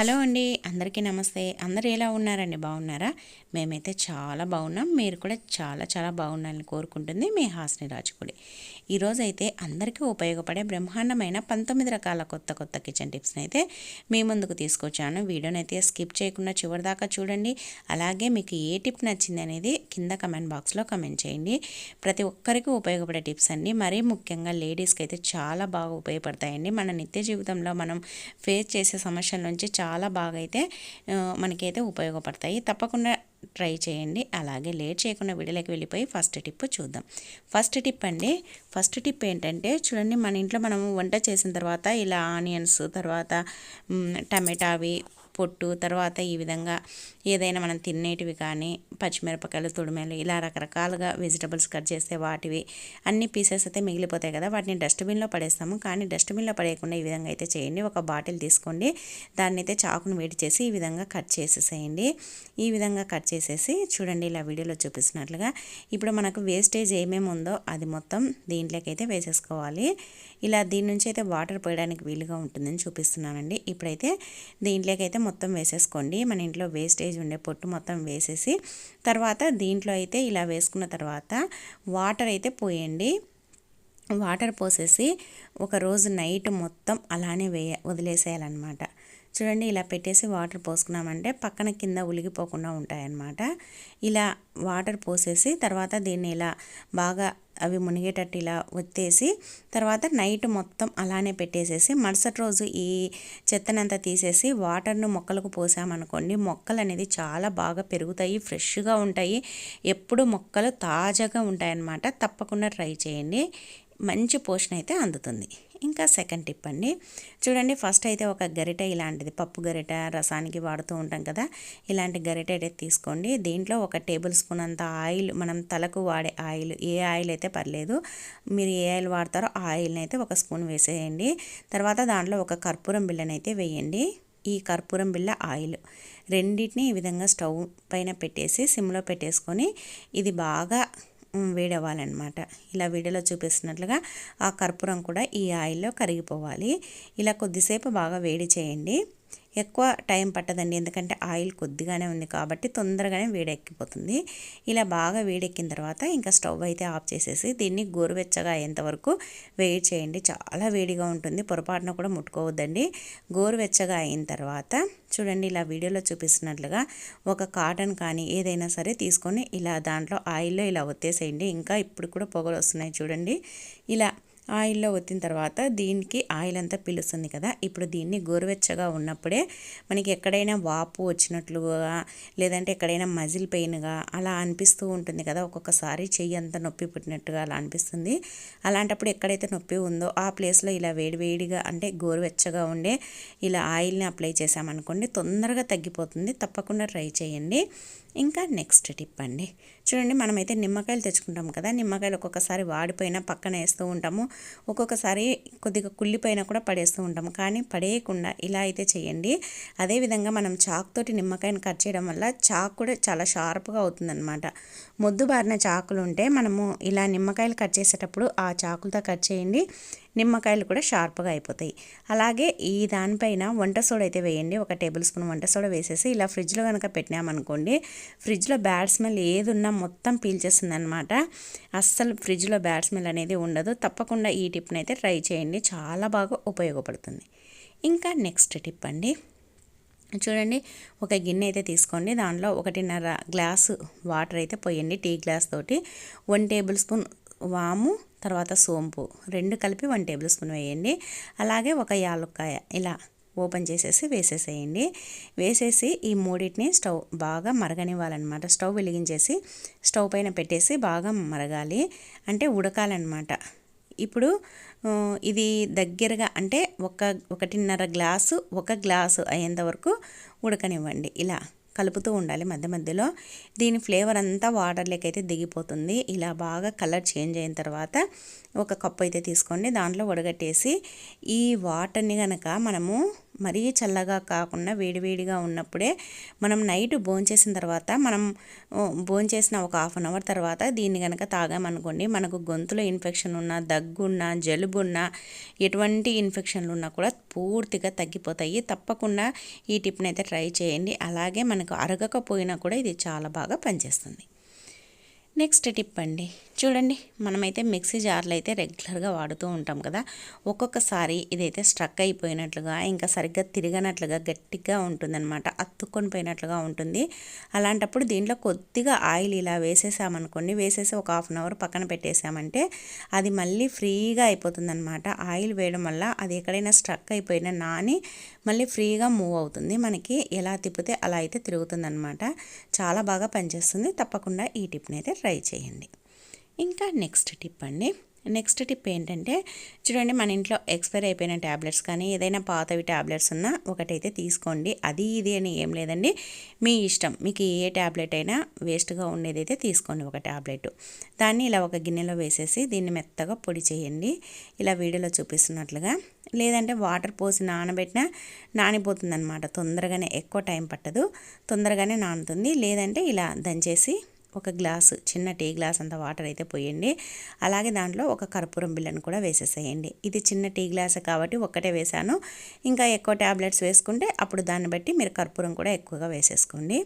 Hello అండి అందరికీ నమస్తే. అందరు ఎలా ఉన్నారండి? బాగున్నారా? మేమైతే చాలా బాగున్నాం. మీరు కూడా చాలా చాలా బాగున్నారని కోరుకుంటుంది మీ హాస్ని రాజుకుడి. ఈరోజు అయితే అందరికీ ఉపయోగపడే బ్రహ్మాండమైన పంతొమ్మిది రకాల కొత్త కొత్త కిచెన్ టిప్స్ని అయితే మీ ముందుకు తీసుకొచ్చాను. వీడియోని అయితే స్కిప్ చేయకుండా చివరి దాకా చూడండి. అలాగే మీకు ఏ టిప్ నచ్చింది అనేది కింద కమెంట్ బాక్స్లో కమెంట్ చేయండి. ప్రతి ఒక్కరికి ఉపయోగపడే టిప్స్ అండి మరీ ముఖ్యంగా లేడీస్కి అయితే చాలా బాగా ఉపయోగపడతాయండి. మన నిత్య జీవితంలో మనం ఫేస్ చేసే సమస్యల నుంచి చాలా బాగా అయితే మనకైతే ఉపయోగపడతాయి. తప్పకుండా ట్రై చేయండి. అలాగే లేట్ చేయకుండా వీడియోలోకి వెళ్ళిపోయి ఫస్ట్ టిప్ చూద్దాం. ఫస్ట్ టిప్ అండి ఫస్ట్ టిప్ ఏంటంటే చూడండి మన ఇంట్లో మనం వంట చేసిన తర్వాత ఇలా ఆనియన్స్ తర్వాత టమాటా అవి పొట్టు తర్వాత ఈ విధంగా ఏదైనా మనం తినేటివి కానీ పచ్చిమిరపకాయలు తుడిమెలు ఇలా రకరకాలుగా వెజిటబుల్స్ కట్ చేస్తే వాటివి అన్ని పీసెస్ అయితే మిగిలిపోతాయి కదా. వాటిని డస్ట్బిన్లో పడేస్తాము. కానీ డస్ట్బిన్లో పడేయకుండా ఈ విధంగా అయితే చేయండి. ఒక బాటిల్ తీసుకోండి. దాన్ని అయితే చాకును వేడి చేసి ఈ విధంగా కట్ చేసేసేయండి. ఈ విధంగా కట్ చేసేసి చూడండి ఇలా వీడియోలో చూపిస్తున్నట్లుగా ఇప్పుడు మనకు వేస్టేజ్ ఏమేమి ఉందో అది మొత్తం దీంట్లోకైతే వేసేసుకోవాలి. ఇలా దీని నుంచి అయితే వాటర్ పోయడానికి వీలుగా ఉంటుందని చూపిస్తున్నానండి. ఇప్పుడైతే దీంట్లోకైతే మొత్తం వేసేసుకోండి. మన ఇంట్లో వేస్టేజ్ ఉండే పొట్టు మొత్తం వేసేసి తర్వాత దీంట్లో అయితే ఇలా వేసుకున్న తర్వాత వాటర్ అయితే పోయండి. వాటర్ పోసేసి ఒక రోజు నైట్ మొత్తం అలానే వేయ వదిలేసేయాలన్నమాట. చూడండి ఇలా పెట్టేసి వాటర్ పోసుకున్నామంటే పక్కన కింద ఉలిగిపోకుండా ఉంటాయన్నమాట. ఇలా వాటర్ పోసేసి తర్వాత దీన్ని ఇలా బాగా అవి మునిగేటట్టు ఇలా ఒత్తేసి తర్వాత నైట్ మొత్తం అలానే పెట్టేసేసి మరుసటి రోజు ఈ చెత్తనంతా తీసేసి వాటర్ను మొక్కలకు పోసామనుకోండి మొక్కలు అనేది చాలా బాగా పెరుగుతాయి ఫ్రెష్గా ఉంటాయి. ఎప్పుడు మొక్కలు తాజాగా ఉంటాయన్నమాట. తప్పకుండా ట్రై చేయండి. మంచి పోషణ అయితే అందుతుంది. ఇంకా సెకండ్ టిప్ అండి. చూడండి ఫస్ట్ అయితే ఒక గరిటె ఇలాంటిది పప్పు గరిటె రసానికి వాడుతూ ఉంటాం కదా. ఇలాంటి గరిటె అయితే తీసుకోండి. దీంట్లో ఒక టేబుల్ స్పూన్ అంత ఆయిల్ మనం తలకు వాడే ఆయిల్ ఏ ఆయిల్ అయితే పర్లేదు మీరు ఏ ఆయిల్ వాడతారో ఆ ఆయిల్ని అయితే ఒక స్పూన్ వేసేయండి. తర్వాత దాంట్లో ఒక కర్పూరం బిళ్ళని అయితే వేయండి. ఈ కర్పూరం బిళ్ళ ఆయిల్ రెండింటిని ఈ విధంగా స్టవ్ పైన పెట్టేసి సిమ్లో పెట్టేసుకొని ఇది బాగా వేడవ్వాలన్నమాట. ఇలా వీడియోలో చూపిస్తున్నట్లుగా ఆ కర్పూరం కూడా ఈ ఆయిల్లో కరిగిపోవాలి. ఇలా కొద్దిసేపు బాగా వేడి చేయండి. ఎక్కువ టైం పట్టదండి. ఎందుకంటే ఆయిల్ కొద్దిగానే ఉంది కాబట్టి తొందరగానే వేడెక్కిపోతుంది. ఇలా బాగా వేడెక్కిన తర్వాత ఇంకా స్టవ్ అయితే ఆఫ్ చేసేసి దీన్ని గోరువెచ్చగా అయ్యేంతవరకు వెయిట్ వేడి చేయండి. చాలా వేడిగా ఉంటుంది. పొరపాటున కూడా ముట్టుకోవద్దండి. గోరువెచ్చగా అయిన తర్వాత చూడండి ఇలా వీడియోలో చూపిస్తున్నట్లుగా ఒక కాటన్ కానీ ఏదైనా సరే తీసుకొని ఇలా దాంట్లో ఆయిల్లో ఇలా ఒత్తేసేయండి. ఇంకా ఇప్పుడు కూడా పొగలు వస్తున్నాయి చూడండి. ఇలా ఆయిల్లో ఒత్తిన తర్వాత దీనికి ఆయిల్ అంతా పిలుస్తుంది కదా. ఇప్పుడు దీన్ని గోరువెచ్చగా ఉన్నప్పుడే మనకి ఎక్కడైనా వాపు వచ్చినట్లుగా లేదంటే ఎక్కడైనా మజిల్ పెయిన్గా అలా అనిపిస్తూ ఉంటుంది కదా. ఒక్కొక్కసారి చెయ్యి అంతా నొప్పి పుట్టినట్టుగా అలా అనిపిస్తుంది. అలాంటప్పుడు ఎక్కడైతే నొప్పి ఉందో ఆ ప్లేస్లో ఇలా వేడివేడిగా అంటే గోరువెచ్చగా ఉండే ఇలా ఆయిల్ని అప్లై చేసామనుకోండి తొందరగా తగ్గిపోతుంది. తప్పకుండా ట్రై చేయండి. ఇంకా నెక్స్ట్ టిప్ అండి. చూడండి మనమైతే నిమ్మకాయలు తెచ్చుకుంటాం కదా నిమ్మకాయలు ఒక్కొక్కసారి వాడిపోయినా పక్కన వేస్తూ ఉంటాము. ఒక్కొక్కసారి కొద్దిగా కుళ్ళిపోయినా కూడా పడేస్తూ ఉంటాము. కానీ పడేయకుండా ఇలా అయితే చేయండి. అదేవిధంగా మనం చాక్ తోటి నిమ్మకాయని కట్ చేయడం వల్ల చాక్ కూడా చాలా షార్ప్గా అవుతుందన్నమాట. మొద్దు బారిన చాకులు ఉంటే మనము ఇలా నిమ్మకాయలు కట్ చేసేటప్పుడు ఆ చాకులతో కట్ చేయండి. నిమ్మకాయలు కూడా షార్ప్గా అయిపోతాయి. అలాగే ఈ దానిపైన వంట సోడా అయితే వేయండి. ఒక టేబుల్ స్పూన్ వంట సోడా వేసేసి ఇలా ఫ్రిడ్జ్లో కనుక పెట్టినామనుకోండి ఫ్రిడ్జ్లో బ్యాడ్ స్మెల్ ఏది ఉన్నా మొత్తం పీల్చేస్తుంది అనమాట అస్సలు ఫ్రిడ్జ్లో బ్యాడ్ స్మెల్ అనేది ఉండదు. తప్పకుండా ఈ టిప్ని అయితే ట్రై చేయండి. చాలా బాగా ఉపయోగపడుతుంది. ఇంకా నెక్స్ట్ టిప్ అండి. చూడండి ఒక గిన్నె అయితే తీసుకోండి. దాంట్లో ఒకటిన్నర గ్లాసు వాటర్ అయితే పోయండి టీ గ్లాస్ తోటి. వన్ టేబుల్ స్పూన్ వాము తర్వాత సోంపు. రెండు కలిపి వన్ టేబుల్ స్పూన్ వేయండి. అలాగే ఒక యాలక్కాయ ఇలా ఓపెన్ చేసేసి వేసేసేయండి. వేసేసి ఈ మూడింటిని స్టవ్ బాగా మరగనివ్వాలన్నమాట. స్టవ్ వెలిగించేసి స్టవ్ పైన పెట్టేసి బాగా మరగాలి. అంటే ఉడకాలన్నమాట. ఇప్పుడు ఇది దగ్గరగా అంటే ఒక ఒకటిన్నర గ్లాసు ఒక గ్లాసు అయ్యేంత వరకు ఉడకనివ్వండి. ఇలా కలుపుతూ ఉండాలి మధ్య మధ్యలో. దీని ఫ్లేవర్ అంతా వాటర్లోకి అయితే దిగిపోతుంది. ఇలా బాగా కలర్ చేంజ్ అయిన తర్వాత ఒక కప్పు అయితే తీసుకోండి. దాంట్లో వడగట్టేసి ఈ వాటర్ని కనుక మనము మరీ చల్లగా కాకుండా వేడివేడిగా ఉన్నప్పుడే మనం నైట్ భోంచేసిన తర్వాత మనం భోంచేసిన ఒక హాఫ్ అన్ అవర్ తర్వాత దీన్ని కనుక తాగామనుకోండి మనకు గొంతులో ఇన్ఫెక్షన్ ఉన్నా దగ్గున్నా జలుబున్నా ఎటువంటి ఇన్ఫెక్షన్లు ఉన్నా కూడా పూర్తిగా తగ్గిపోతాయి. తప్పకుండా ఈ టిప్ని అయితే ట్రై చేయండి. అలాగే మనకు అరగకపోయినా కూడా ఇది చాలా బాగా పనిచేస్తుంది. నెక్స్ట్ టిప్ అండి. చూడండి మనమైతే మిక్సీ జార్లు అయితే రెగ్యులర్గా వాడుతూ ఉంటాం కదా. ఒక్కొక్కసారి ఇదైతే స్ట్రక్ అయిపోయినట్లుగా ఇంకా సరిగ్గా తిరగనట్లుగా గట్టిగా ఉంటుందన్నమాట. అత్తుకొని పోయినట్లుగా ఉంటుంది. అలాంటప్పుడు దీంట్లో కొద్దిగా ఆయిల్ ఇలా వేసేసామనుకోండి వేసేసి ఒక హాఫ్ అన్ అవర్ పక్కన పెట్టేసామంటే అది మళ్ళీ ఫ్రీగా అయిపోతుందన్నమాట. ఆయిల్ వేయడం వల్ల అది ఎక్కడైనా స్ట్రక్ అయిపోయినా నాని మళ్ళీ ఫ్రీగా మూవ్ అవుతుంది. మనకి ఎలా తిప్పితే అలా అయితే తిరుగుతుందన్నమాట. చాలా బాగా పనిచేస్తుంది. తప్పకుండా ఈ టిప్ని అయితే ట్రై చేయండి. ఇంకా నెక్స్ట్ టిప్ అండి. నెక్స్ట్ టిప్ ఏంటంటే చూడండి మన ఇంట్లో ఎక్స్పైర్ అయిపోయిన ట్యాబ్లెట్స్ కానీ ఏదైనా పాతవి ట్యాబ్లెట్స్ ఉన్నా ఒకటైతే తీసుకోండి. అది ఇది అని ఏం లేదండి. మీ ఇష్టం. మీకు ఏ ట్యాబ్లెట్ అయినా వేస్ట్గా ఉండేదైతే తీసుకోండి ఒక ట్యాబ్లెట్ దాన్ని ఇలా ఒక గిన్నెలో వేసేసి దీన్ని మెత్తగా పొడి చేయండి. ఇలా వీడియోలో చూపిస్తున్నట్లుగా. లేదంటే వాటర్ పోసి నానబెట్టినా నానిపోతుంది అనమాట తొందరగానే ఎక్కువ టైం పట్టదు. తొందరగానే నానుతుంది. లేదంటే ఇలా దంచేసి ఒక గ్లాసు చిన్న టీ గ్లాస్ అంత వాటర్ అయితే పోయండి. అలాగే దాంట్లో ఒక కర్పూరం బిళ్ళను కూడా వేసేసేయండి. ఇది చిన్న టీ గ్లాస్ కాబట్టి ఒక్కటే వేసాను ఇంకా ఎక్కువ ట్యాబ్లెట్స్ వేసుకుంటే అప్పుడు దాన్ని బట్టి మీరు కర్పూరం కూడా ఎక్కువగా వేసేసుకోండి.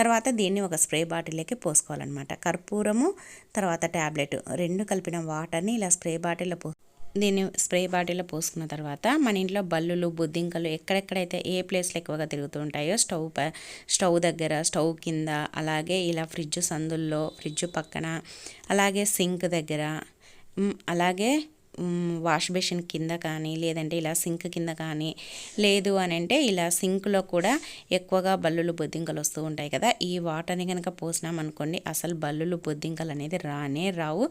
తర్వాత దీన్ని ఒక స్ప్రే బాటిల్లోకి పోసుకోవాలన్నమాట. కర్పూరము తర్వాత ట్యాబ్లెట్ రెండు కలిపిన వాటర్ని ఇలా స్ప్రే బాటిల్లో పో దీన్ని స్ప్రే బాటిల్లో పోసుకున్న తర్వాత మన ఇంట్లో బల్లులు బుద్ధింకలు ఎక్కడెక్కడైతే ఏ ప్లేస్లో ఎక్కువగా తిరుగుతూ ఉంటాయో స్టవ్ స్టవ్ దగ్గర స్టవ్ కింద అలాగే ఇలా ఫ్రిడ్జ్ సందుల్లో ఫ్రిడ్జ్ పక్కన అలాగే సింక్ దగ్గర అలాగే వాష్ బేసిన్ కింద కానీ లేదంటే ఇలా సింక్ కింద కానీ లేదు అని అంటే ఇలా సింక్లో కూడా ఎక్కువగా బల్లులు బొద్దింకలు వస్తూ ఉంటాయి కదా. ఈ వాటర్ని కనుక పోసినామనుకోండి అసలు బల్లులు బొద్దింకలు అనేది రానే రావు.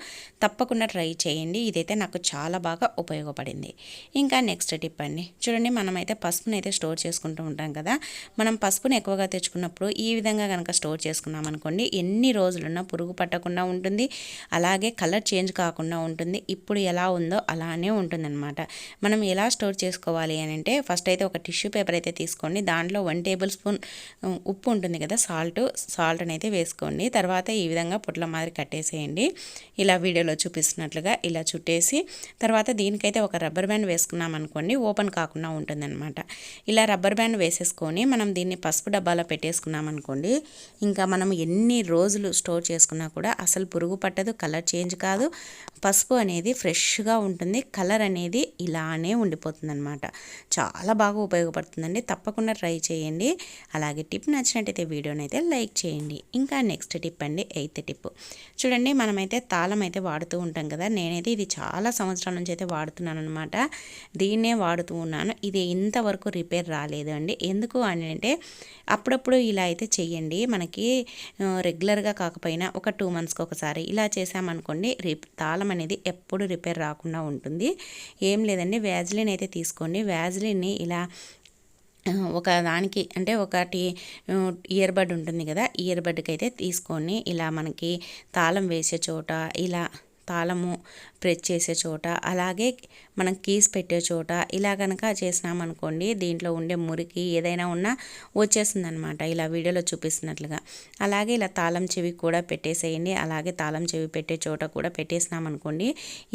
తప్పకుండా ట్రై చేయండి. ఇదైతే నాకు చాలా బాగా ఉపయోగపడింది. ఇంకా నెక్స్ట్ టిప్ అండి. చూడండి మనమైతే పసుపుని అయితే స్టోర్ చేసుకుంటూ ఉంటాం కదా. మనం పసుపుని ఎక్కువగా తెచ్చుకున్నప్పుడు ఈ విధంగా కనుక స్టోర్ చేసుకున్నాం అనుకోండి ఎన్ని రోజులున్నా పురుగు పట్టకుండా ఉంటుంది. అలాగే కలర్ చేంజ్ కాకుండా ఉంటుంది. ఇప్పుడు ఎలా ఉందో ఉంటుందో అలానే ఉంటుందన్నమాట. మనం ఎలా స్టోర్ చేసుకోవాలి అని అంటే ఫస్ట్ అయితే ఒక టిష్యూ పేపర్ అయితే తీసుకోండి. దాంట్లో వన్ టేబుల్ స్పూన్ ఉప్పు ఉంటుంది కదా సాల్ట్ సాల్ట్ అయితే వేసుకోండి. తర్వాత ఈ విధంగా పొట్ల మాదిరి కట్టేసేయండి. ఇలా వీడియోలో చూపిస్తున్నట్లుగా ఇలా చుట్టేసి తర్వాత దీనికైతే ఒక రబ్బర్ బ్యాండ్ వేసుకున్నాం అనుకోండి ఓపెన్ కాకుండా ఉంటుందన్నమాట. ఇలా రబ్బర్ బ్యాండ్ వేసేసుకొని మనం దీన్ని పసుపు డబ్బాలో పెట్టేసుకున్నాం అనుకోండి ఇంకా మనం ఎన్ని రోజులు స్టోర్ చేసుకున్నా కూడా అసలు పురుగు పట్టదు కలర్ చేంజ్ కాదు. పసుపు అనేది ఫ్రెష్గా ఉంటుంది కలర్ అనేది ఇలానే ఉండిపోతుంది అనమాట చాలా బాగా ఉపయోగపడుతుందండి. తప్పకుండా ట్రై చేయండి. అలాగే టిప్ నచ్చినట్టయితే వీడియోని అయితే లైక్ చేయండి. ఇంకా నెక్స్ట్ టిప్ అండి ఎయిత్ టిప్. చూడండి మనమైతే తాళం అయితే వాడుతూ ఉంటాం కదా నేనైతే ఇది చాలా సంవత్సరాల నుంచి అయితే వాడుతున్నాను అనమాట దీన్నే వాడుతూ ఉన్నాను. ఇది ఇంతవరకు రిపేర్ రాలేదు అండి. ఎందుకు అని అంటే అప్పుడప్పుడు ఇలా అయితే చేయండి మనకి రెగ్యులర్గా కాకపోయినా ఒక టూ మంత్స్కి ఒకసారి ఇలా చేసామనుకోండి రిప్ తాళం అనేది ఎప్పుడు రిపేర్ రాకుండా లేకుండా ఉంటుంది. ఏం లేదండి వ్యాజ్లిన్ అయితే తీసుకోండి. వ్యాజ్లిన్ని ఇలా ఒక దానికి అంటే ఒకటి ఇయర్ బడ్ ఉంటుంది కదా ఇయర్ బడ్కి అయితే తీసుకొని ఇలా మనకి తాళం వేసే చోట ఇలా తాళము ప్రెస్ చేసే చోట అలాగే మనం కీస్ పెట్టే చోట ఇలా కనుక చేసినామనుకోండి దీంట్లో ఉండే మురికి ఏదైనా ఉన్నా వచ్చేస్తుంది అనమాట ఇలా వీడియోలో చూపిస్తున్నట్లుగా. అలాగే ఇలా తాళం చెవి కూడా పెట్టేసేయండి. అలాగే తాళం చెవి పెట్టే చోట కూడా పెట్టేసినామనుకోండి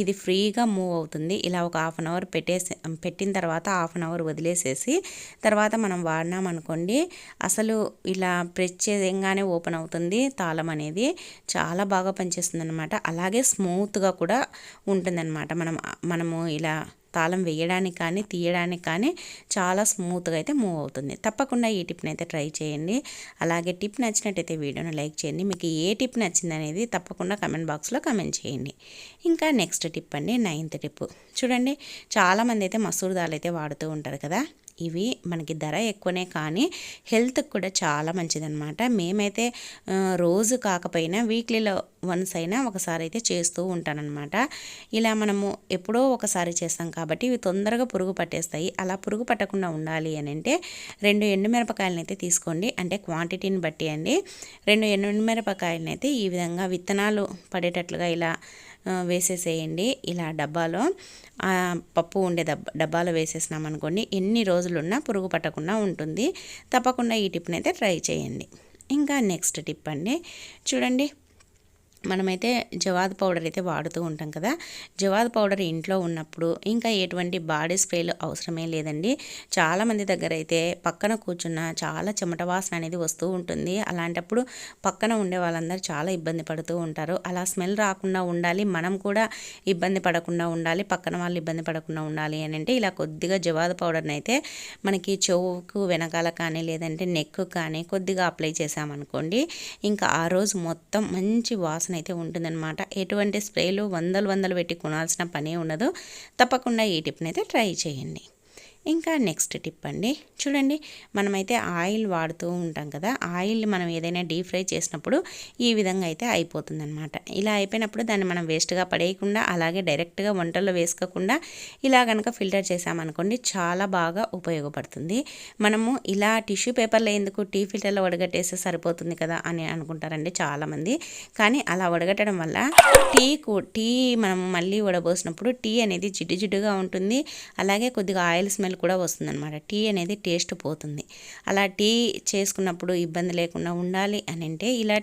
ఇది ఫ్రీగా మూవ్ అవుతుంది. ఇలా ఒక హాఫ్ అన్ అవర్ పెట్టేసి పెట్టిన తర్వాత హాఫ్ అన్ అవర్ వదిలేసేసి తర్వాత మనం వాడినామనుకోండి అసలు ఇలా ప్రెస్ చేయంగానే ఓపెన్ అవుతుంది తాళం అనేది. చాలా బాగా పనిచేస్తుంది అనమాట అలాగే స్మూత్గా కూడా ఉంటుందన్నమాట. మనం మనము ఇలా తాళం వేయడానికి కానీ తీయడానికి కానీ చాలా స్మూత్గా అయితే మూవ్ అవుతుంది. తప్పకుండా ఈ టిప్ని అయితే ట్రై చేయండి. అలాగే టిప్ నచ్చినట్టయితే వీడియోని లైక్ చేయండి. మీకు ఏ టిప్ నచ్చింది అనేది తప్పకుండా కమెంట్ బాక్స్లో కమెంట్ చేయండి. ఇంకా నెక్స్ట్ టిప్ అండి నైన్త్ టిప్. చూడండి చాలామంది అయితే మసూర్ దాల్ అయితే వాడుతూ ఉంటారు కదా. ఇవి మనకి ధర ఎక్కువనే కానీ హెల్త్కి కూడా చాలా మంచిదన్నమాట. మేమైతే రోజు కాకపోయినా వీక్లీలో వన్స్ అయినా ఒకసారి అయితే చేస్తూ ఉంటానన్నమాట. ఇలా మనము ఎప్పుడో ఒకసారి చేస్తాం కాబట్టి ఇవి తొందరగా పురుగు పట్టేస్తాయి. అలా పురుగు పట్టకుండా ఉండాలి అని అంటే రెండు ఎండుమిరపకాయలను అయితే తీసుకోండి. అంటే క్వాంటిటీని బట్టి అండి. రెండు ఎండుమిరపకాయలను అయితే ఈ విధంగా విత్తనాలు పడేటట్లుగా ఇలా వేసేసేయండి. ఇలా డబ్బాలో పప్పు ఉండే డబ్బా డబ్బాలో వేసేసినాం అనుకోండి ఎన్ని రోజులు రోజులున్నా పురుగు పట్టకుండా ఉంటుంది. తప్పకుండా ఈ టిప్ని అయితే ట్రై చేయండి. ఇంకా నెక్స్ట్ టిప్ అండి. చూడండి మనమైతే జవాద్ పౌడర్ అయితే వాడుతూ ఉంటాం కదా. జవాద్ పౌడర్ ఇంట్లో ఉన్నప్పుడు ఇంకా ఎటువంటి బాడీ స్ప్రేలు అవసరమే లేదండి. చాలామంది దగ్గర అయితే పక్కన కూర్చున్న చాలా చెమట వాసన అనేది వస్తూ ఉంటుంది. అలాంటప్పుడు పక్కన ఉండే వాళ్ళందరూ చాలా ఇబ్బంది పడుతూ ఉంటారు. అలా స్మెల్ రాకుండా ఉండాలి మనం కూడా ఇబ్బంది పడకుండా ఉండాలి పక్కన వాళ్ళు ఇబ్బంది పడకుండా ఉండాలి అని అంటే ఇలా కొద్దిగా జవాద్ పౌడర్ని అయితే మనకి చెవుకు వెనకాల కానీ లేదంటే నెక్ కానీ కొద్దిగా అప్లై చేసామనుకోండి ఇంకా ఆ రోజు మొత్తం మంచి వాసన వాసన అయితే ఉంటుందన్నమాట. ఎటువంటి స్ప్రేలు వందలు వందలు పెట్టి కొనాల్సిన పనే ఉండదు. తప్పకుండా ఈ టిప్ని అయితే ట్రై చేయండి. ఇంకా నెక్స్ట్ టిప్ అండి. చూడండి మనమైతే ఆయిల్ వాడుతూ ఉంటాం కదా ఆయిల్ మనం ఏదైనా డీప్ ఫ్రై చేసినప్పుడు ఈ విధంగా అయితే అయిపోతుంది అనమాట ఇలా అయిపోయినప్పుడు దాన్ని మనం వేస్ట్గా పడేయకుండా అలాగే డైరెక్ట్గా వంటల్లో వేసుకోకుండా ఇలా కనుక ఫిల్టర్ చేసామనుకోండి చాలా బాగా ఉపయోగపడుతుంది. మనము ఇలా టిష్యూ పేపర్లో ఎందుకు టీ ఫిల్టర్లో వడగట్టేస్తే సరిపోతుంది కదా అని అనుకుంటారండి చాలామంది. కానీ అలా వడగట్టడం వల్ల టీ టీ మనం మళ్ళీ వడబోసినప్పుడు టీ అనేది జిడ్డు జిడ్డుగా ఉంటుంది. అలాగే కొద్దిగా ఆయిల్ స్మెల్ స్మెల్ కూడా వస్తుందన్నమాట. టీ అనేది టేస్ట్ పోతుంది. అలా టీ చేసుకున్నప్పుడు ఇబ్బంది లేకుండా ఉండాలి అని అంటే ఇలా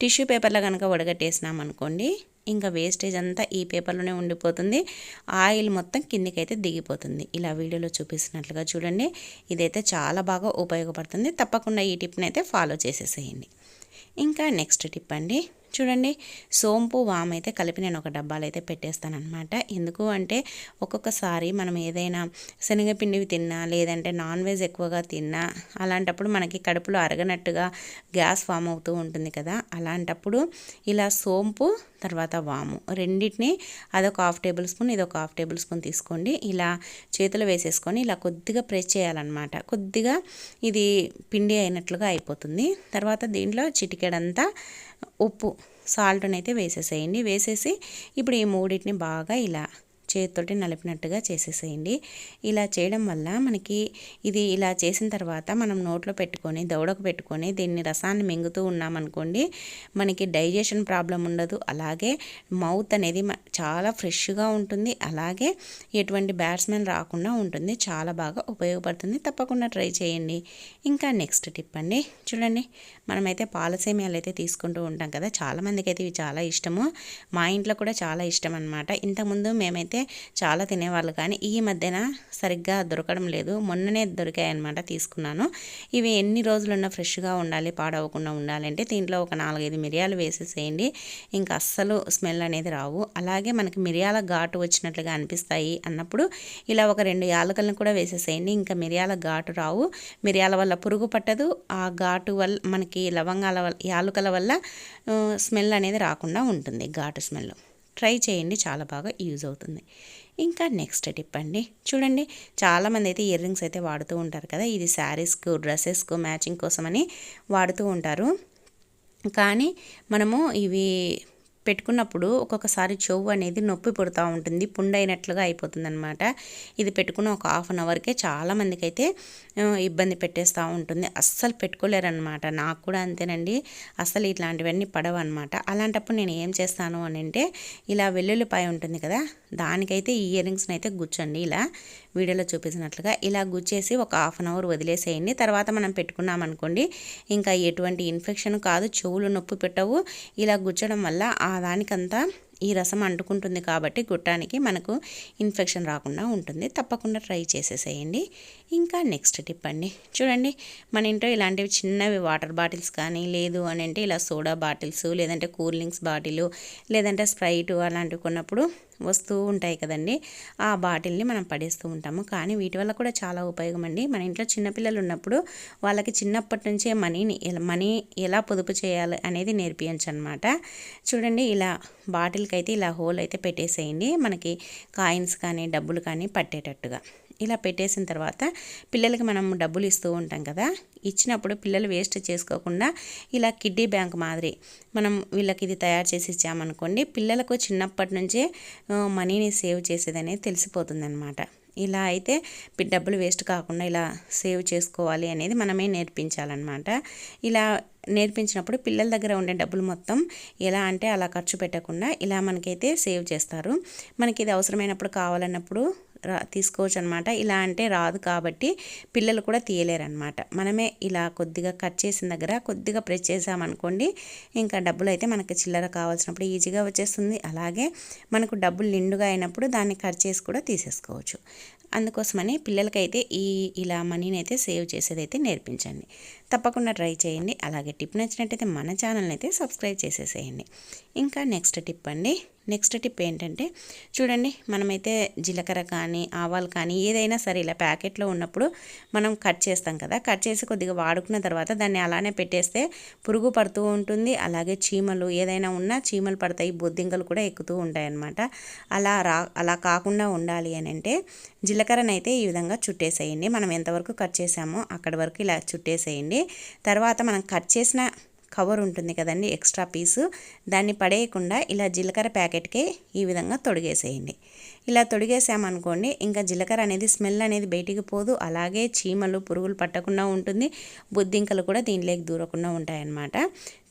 టిష్యూ పేపర్లో కనుక వడగట్టేసినాం అనుకోండి ఇంకా వేస్టేజ్ అంతా ఈ పేపర్లోనే ఉండిపోతుంది. ఆయిల్ మొత్తం కిందికైతే దిగిపోతుంది. ఇలా వీడియోలో చూపిస్తున్నట్లుగా చూడండి. ఇదైతే చాలా బాగా ఉపయోగపడుతుంది. తప్పకుండా ఈ టిప్ని అయితే ఫాలో చేసేసేయండి. ఇంకా నెక్స్ట్ టిప్ అండి. చూడండి సోంపు వామ్ అయితే కలిపి నేను ఒక డబ్బాలు అయితే పెట్టేస్తానమాట ఎందుకు అంటే ఒక్కొక్కసారి మనం ఏదైనా శనగపిండివి తిన్నా లేదంటే నాన్ వెజ్ ఎక్కువగా తిన్నా అలాంటప్పుడు మనకి కడుపులో అరగనట్టుగా గ్యాస్ ఫామ్ అవుతూ ఉంటుంది కదా అలాంటప్పుడు ఇలా సోంపు తర్వాత వాము రెండింటిని అదొక హాఫ్ టేబుల్ స్పూన్ ఇదొక హాఫ్ టేబుల్ స్పూన్ తీసుకోండి. ఇలా చేతులు వేసేసుకొని ఇలా కొద్దిగా ప్రెస్ చేయాలన్నమాట. కొద్దిగా ఇది పిండి అయినట్లుగా అయిపోతుంది. తర్వాత దీంట్లో చిటికెడంతా ఉప్పు సాల్ట్ని అయితే వేసేసేయండి. వేసేసి ఇప్పుడు ఈ మూడింటిని బాగా ఇలా చేతితోటి నలిపినట్టుగా చేసేసేయండి. ఇలా చేయడం వల్ల మనకి ఇది ఇలా చేసిన తర్వాత మనం నోట్లో పెట్టుకొని దౌడకు పెట్టుకొని దీన్ని రసాన్ని మింగుతూ ఉన్నామనుకోండి మనకి డైజెషన్ ప్రాబ్లం ఉండదు. అలాగే మౌత్ అనేది చాలా ఫ్రెష్గా ఉంటుంది. అలాగే ఎటువంటి బ్యాట్స్మెన్ రాకుండా ఉంటుంది. చాలా బాగా ఉపయోగపడుతుంది. తప్పకుండా ట్రై చేయండి. ఇంకా నెక్స్ట్ టిప్ అండి. చూడండి. మనమైతే పాలసేమియాలు అయితే తీసుకుంటూ ఉంటాం కదా. చాలామందికి అయితే ఇవి చాలా ఇష్టము. మా ఇంట్లో కూడా చాలా ఇష్టం అనమాట ఇంతకుముందు మేమైతే చాలా తినేవాళ్ళు కానీ ఈ మధ్యన సరిగ్గా దొరకడం లేదు. మొన్ననే దొరికాయన్నమాట తీసుకున్నాను. ఇవి ఎన్ని రోజులున్నా ఫ్రెష్గా ఉండాలి పాడవకుండా ఉండాలంటే దీంట్లో ఒక నాలుగైదు మిరియాలు వేసేసేయండి. ఇంకా అస్సలు స్మెల్ అనేది రావు. అలాగే మనకి మిరియాల ఘాటు వచ్చినట్లుగా అనిపిస్తాయి అన్నప్పుడు ఇలా ఒక రెండు యాలకలను కూడా వేసేసేయండి. ఇంకా మిరియాల ఘాటు రావు. మిరియాల వల్ల పురుగు పట్టదు. ఆ ఘాటు వల్ల మనకి లవంగాల వల్ల యాలుకల వల్ల స్మెల్ అనేది రాకుండా ఉంటుంది ఘాటు స్మెల్. ట్రై చేయండి చాలా బాగా యూజ్ అవుతుంది. ఇంకా నెక్స్ట్ టిప్ అండి. చూడండి చాలామంది అయితే ఇయర్ రింగ్స్ అయితే వాడుతూ ఉంటారు కదా ఇది శారీస్కు డ్రెస్సెస్కు మ్యాచింగ్ కోసమని వాడుతూ ఉంటారు. కానీ మనము ఇవి పెట్టుకున్నప్పుడు ఒక్కొక్కసారి చెవు అనేది నొప్పి పుడుతూ ఉంటుంది పుండైనట్లుగా అయిపోతుంది అనమాట ఇది పెట్టుకున్న ఒక హాఫ్ అన్ అవర్కే చాలామందికి అయితే ఇబ్బంది పెట్టేస్తూ ఉంటుంది. అస్సలు పెట్టుకోలేరనమాట నాకు కూడా అంతేనండి. అస్సలు ఇట్లాంటివన్నీ పడవు అనమాట అలాంటప్పుడు నేను ఏం చేస్తాను అని అంటే ఇలా వెల్లుల్లిపాయ ఉంటుంది కదా దానికైతే ఈ ఇయర్ రింగ్స్ని అయితే గుచ్చండి. ఇలా వీడియోలో చూపించినట్లుగా ఇలా గుచ్చేసి ఒక హాఫ్ అన్ అవర్ వదిలేసేయండి. తర్వాత మనం పెట్టుకున్నాం అనుకోండి ఇంకా ఎటువంటి ఇన్ఫెక్షన్ కాదు చెవులు నొప్పి పెట్టవు. ఇలా గుచ్చడం వల్ల ఆ దానికంతా ఈ రసం అంటుకుంటుంది కాబట్టి గుట్టానికి మనకు ఇన్ఫెక్షన్ రాకుండా ఉంటుంది. తప్పకుండా ట్రై చేసేసేయండి. ఇంకా నెక్స్ట్ టిప్ అండి. చూడండి మన ఇంట్లో ఇలాంటివి చిన్నవి వాటర్ బాటిల్స్ కానీ లేదు అని అంటే ఇలా సోడా బాటిల్స్ లేదంటే కూల్ డ్రింక్స్ బాటిల్ లేదంటే స్ప్రైట్ అలాంటివి కొన్నప్పుడు వస్తూ ఉంటాయి కదండి. ఆ బాటిల్ని మనం పడేస్తూ ఉంటాము. కానీ వీటి వల్ల కూడా చాలా ఉపయోగం అండి. మన ఇంట్లో చిన్నపిల్లలు ఉన్నప్పుడు వాళ్ళకి చిన్నప్పటి నుంచే మనీని మనీ ఎలా పొదుపు చేయాలి అనేది నేర్పించనమాట అనమాట చూడండి ఇలా బాటిల్కి అయితే ఇలా హోల్ అయితే పెట్టేసేయండి. మనకి కాయిన్స్ కానీ డబ్బులు కానీ పట్టేటట్టుగా. ఇలా పెట్టేసిన తర్వాత పిల్లలకి మనం డబ్బులు ఇస్తూ ఉంటాం కదా ఇచ్చినప్పుడు పిల్లలు వేస్ట్ చేసుకోకుండా ఇలా కిడ్డీ బ్యాంక్ మాదిరి మనం వీళ్ళకి ఇది తయారు చేసి ఇచ్చామనుకోండి పిల్లలకు చిన్నప్పటి నుంచే మనీని సేవ్ చేసేది అనేది తెలిసిపోతుంది అనమాట ఇలా అయితే డబ్బులు వేస్ట్ కాకుండా ఇలా సేవ్ చేసుకోవాలి అనేది మనమే నేర్పించాలన్నమాట. ఇలా నేర్పించినప్పుడు పిల్లల దగ్గర ఉండే డబ్బులు మొత్తం ఎలా అంటే అలా ఖర్చు పెట్టకుండా ఇలా మనకైతే సేవ్ చేస్తారు. మనకి ఇది అవసరమైనప్పుడు కావాలన్నప్పుడు రా తీసుకోవచ్చు అనమాట ఇలా అంటే రాదు కాబట్టి పిల్లలు కూడా తీయలేరనమాట. మనమే ఇలా కొద్దిగా కట్ చేసిన దగ్గర కొద్దిగా ప్రెస్ చేసామనుకోండి ఇంకా డబ్బులు అయితే మనకి చిల్లర కావాల్సినప్పుడు ఈజీగా వచ్చేస్తుంది. అలాగే మనకు డబ్బులు నిండుగా అయినప్పుడు దాన్ని కట్ చేసి కూడా తీసేసుకోవచ్చు. అందుకోసమని పిల్లలకైతే ఈ ఇలా మనీని అయితే సేవ్ చేసేది అయితే నేర్పించండి. తప్పకుండా ట్రై చేయండి. అలాగే టిప్ నచ్చినట్టయితే మన ఛానల్ని అయితే సబ్స్క్రైబ్ చేసేసేయండి. ఇంకా నెక్స్ట్ టిప్ అండి. నెక్స్ట్ టిప్ ఏంటంటే చూడండి మనమైతే జీలకర్ర కానీ ఆవాలు కానీ ఏదైనా సరే ఇలా ప్యాకెట్లో ఉన్నప్పుడు మనం కట్ చేస్తాం కదా కట్ చేసి కొద్దిగా వాడుకున్న తర్వాత దాన్ని అలానే పెట్టేస్తే పురుగు పడుతూ ఉంటుంది. అలాగే చీమలు ఏదైనా ఉన్నా చీమలు పడతాయి బొద్దింకలు కూడా ఎక్కుతూ ఉంటాయి అన్నమాట అలా రా అలా కాకుండా ఉండాలి అని అంటే జీలకర్రనైతే ఈ విధంగా చుట్టేసేయండి. మనం ఎంతవరకు కట్ చేసామో అక్కడి వరకు ఇలా చుట్టేసేయండి. తర్వాత మనం కట్ చేసిన కవర్ ఉంటుంది కదండి ఎక్స్ట్రా పీసు. దాన్ని పడేయకుండా ఇలా జీలకర్ర ప్యాకెట్కే ఈ విధంగా తొడిగేసేయండి. ఇలా తొడిగేసామనుకోండి ఇంకా జీలకర్ర అనేది స్మెల్ అనేది బయటికి పోదు. అలాగే చీమలు పురుగులు పట్టకుండా ఉంటుంది. బుద్ధింకలు కూడా దీనిలోకి దూరకుండా ఉంటాయన్నమాట.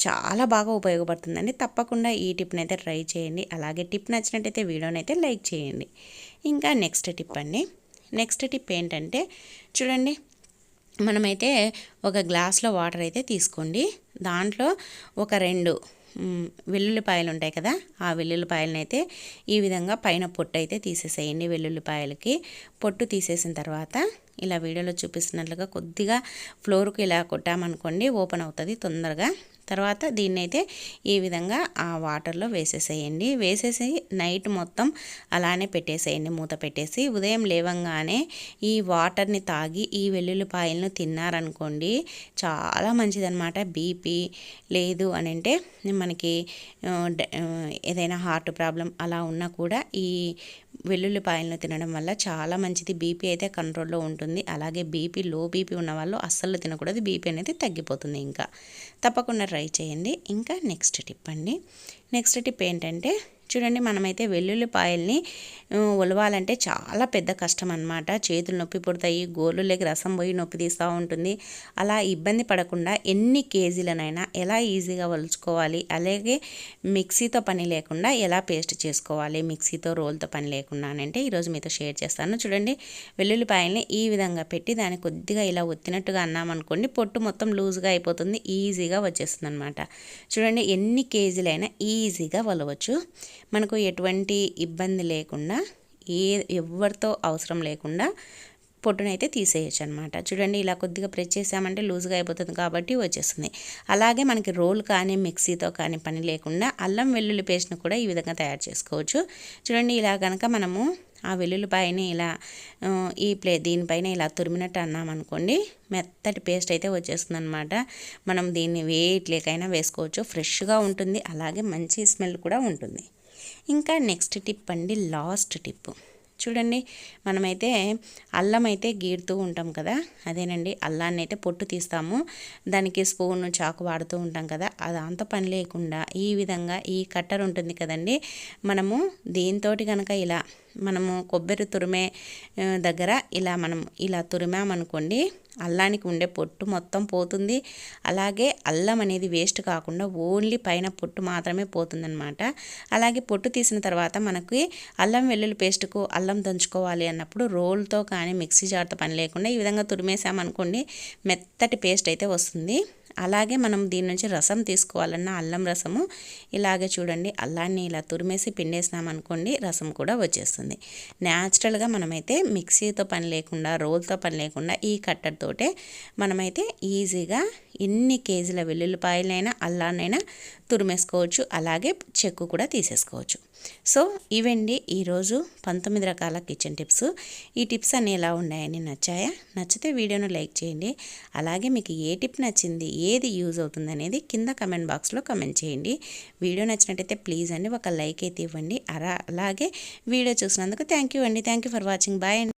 చాలా బాగా ఉపయోగపడుతుందండి. తప్పకుండా ఈ టిప్ని అయితే ట్రై చేయండి. అలాగే టిప్ నచ్చినట్టయితే వీడియోని అయితే లైక్ చేయండి. ఇంకా నెక్స్ట్ టిప్ అండి. నెక్స్ట్ టిప్ ఏంటంటే చూడండి మనమైతే ఒక గ్లాస్లో వాటర్ అయితే తీసుకోండి. దాంట్లో ఒక రెండు వెల్లుల్లిపాయలు ఉంటాయి కదా ఆ వెల్లుల్లిపాయలను అయితే ఈ విధంగా పైన పొట్టు అయితే తీసేసేయండి వెల్లుల్లిపాయలకి. పొట్టు తీసేసిన తర్వాత ఇలా వీడియోలో చూపిస్తున్నట్లుగా కొద్దిగా ఫ్లోర్కి ఇలా కొట్టామనుకోండి ఓపెన్ అవుతుంది తొందరగా. తర్వాత దీన్ని అయితే ఈ విధంగా ఆ వాటర్లో వేసేసేయండి. వేసేసి నైట్ మొత్తం అలానే పెట్టేసేయండి. మూత పెట్టేసి ఉదయం లేవంగానే ఈ వాటర్ని తాగి ఈ వెల్లుల్లిపాయలను తిన్నారనుకోండి చాలా మంచిదన్నమాట. బీపీ లేదు అని అంటే మనకి ఏదైనా హార్ట్ ప్రాబ్లం అలా ఉన్నా కూడా ఈ వెల్లుల్లిపాయలను తినడం వల్ల చాలా మంచిది. బీపీ అయితే కంట్రోల్లో ఉంటుంది. అలాగే బీపీ లో బీపీ ఉన్న వాళ్ళు అస్సలు తినకూడదు. బీపీ అనేది తగ్గిపోతుంది ఇంకా. తప్పకుండా ట్రై చేయండి. ఇంకా నెక్స్ట్ టిప్ అండి. నెక్స్ట్ టిప్ ఏంటంటే చూడండి మనమైతే వెల్లుల్లిపాయల్ని ఉలవాలంటే చాలా పెద్ద కష్టం అనమాట చేతులు నొప్పి పుడతాయి లేక రసం పోయి నొప్పి తీస్తూ ఉంటుంది. అలా ఇబ్బంది పడకుండా ఎన్ని కేజీలనైనా ఎలా ఈజీగా వలుచుకోవాలి అలాగే మిక్సీతో పని లేకుండా ఎలా పేస్ట్ చేసుకోవాలి మిక్సీతో రోల్తో పని లేకుండా అంటే ఈరోజు మీతో షేర్ చేస్తాను. చూడండి వెల్లుల్లిపాయల్ని ఈ విధంగా పెట్టి దాన్ని కొద్దిగా ఇలా ఒత్తినట్టుగా అన్నామనుకోండి పొట్టు మొత్తం లూజ్గా అయిపోతుంది ఈజీగా వచ్చేస్తుంది అనమాట చూడండి ఎన్ని కేజీలైనా ఈజీగా వలవచ్చు మనకు ఎటువంటి ఇబ్బంది లేకుండా ఏ ఎవరితో అవసరం లేకుండా పొట్టునైతే తీసేయచ్చు అనమాట చూడండి ఇలా కొద్దిగా ప్రెస్ చేసామంటే లూజ్గా అయిపోతుంది కాబట్టి వచ్చేస్తుంది. అలాగే మనకి రోల్ కానీ మిక్సీతో కానీ పని లేకుండా అల్లం వెల్లుల్లి పేస్ట్ను కూడా ఈ విధంగా తయారు చేసుకోవచ్చు. చూడండి ఇలా కనుక మనము ఆ వెల్లుల్లిపాయని ఇలా ఈ ప్లే దీనిపైన ఇలా తురిమినట్టు అన్నామనుకోండి మెత్తటి పేస్ట్ అయితే వచ్చేస్తుంది అనమాట మనం దీన్ని వేయట్లేకైనా వేసుకోవచ్చు. ఫ్రెష్గా ఉంటుంది అలాగే మంచి స్మెల్ కూడా ఉంటుంది. ఇంకా నెక్స్ట్ టిప్ అండి లాస్ట్ టిప్. చూడండి మనమైతే అల్లం అయితే గీడుతూ ఉంటాం కదా అదేనండి అల్లాన్ని అయితే పొట్టు తీస్తాము దానికి స్పూన్ చాకు వాడుతూ ఉంటాం కదా అది అంత పని లేకుండా ఈ విధంగా ఈ కట్టర్ ఉంటుంది కదండి మనము దీంతో కనుక ఇలా మనము కొబ్బరి తురిమే దగ్గర ఇలా మనం ఇలా తురిమామనుకోండి అల్లానికి ఉండే పొట్టు మొత్తం పోతుంది. అలాగే అల్లం అనేది వేస్ట్ కాకుండా ఓన్లీ పైన పొట్టు మాత్రమే పోతుందనమాట అలాగే పొట్టు తీసిన తర్వాత మనకి అల్లం వెల్లుల్లి పేస్ట్కు అల్లం దంచుకోవాలి అన్నప్పుడు రోల్తో కానీ మిక్సీ జార్తో పని లేకుండా ఈ విధంగా తురిమేసామనుకోండి మెత్తటి పేస్ట్ అయితే వస్తుంది. అలాగే మనం దీని నుంచి రసం తీసుకోవాలన్న అల్లం రసము. ఇలాగే చూడండి అల్లాన్ని ఇలా తురిమేసి పిండేసినామనుకోండి రసం కూడా వచ్చేస్తుంది. న్యాచురల్గా మనమైతే మిక్సీతో పని లేకుండా రోల్తో పని లేకుండా ఈ కట్టర్తోటే మనమైతే ఈజీగా ఎన్ని కేజీల వెల్లుల్లిపాయలైనా అల్లాన్నైనా తురిమేసుకోవచ్చు. అలాగే చెక్కు కూడా తీసేసుకోవచ్చు. సో ఇవండి ఈరోజు పంతొమ్మిది రకాల కిచెన్ టిప్స్. ఈ టిప్స్ అన్నీ ఎలా ఉన్నాయని నచ్చాయా? నచ్చితే వీడియోను లైక్ చేయండి. అలాగే మీకు ఏ టిప్ నచ్చింది ఏది యూజ్ అవుతుంది అనేది కింద కమెంట్ బాక్స్లో కమెంట్ చేయండి. వీడియో నచ్చినట్టయితే ప్లీజ్ అండి ఒక లైక్ అయితే ఇవ్వండి. అలా అలాగే వీడియో చూసినందుకు థ్యాంక్ యూ అండి. Thank you for watching. Bye అండి.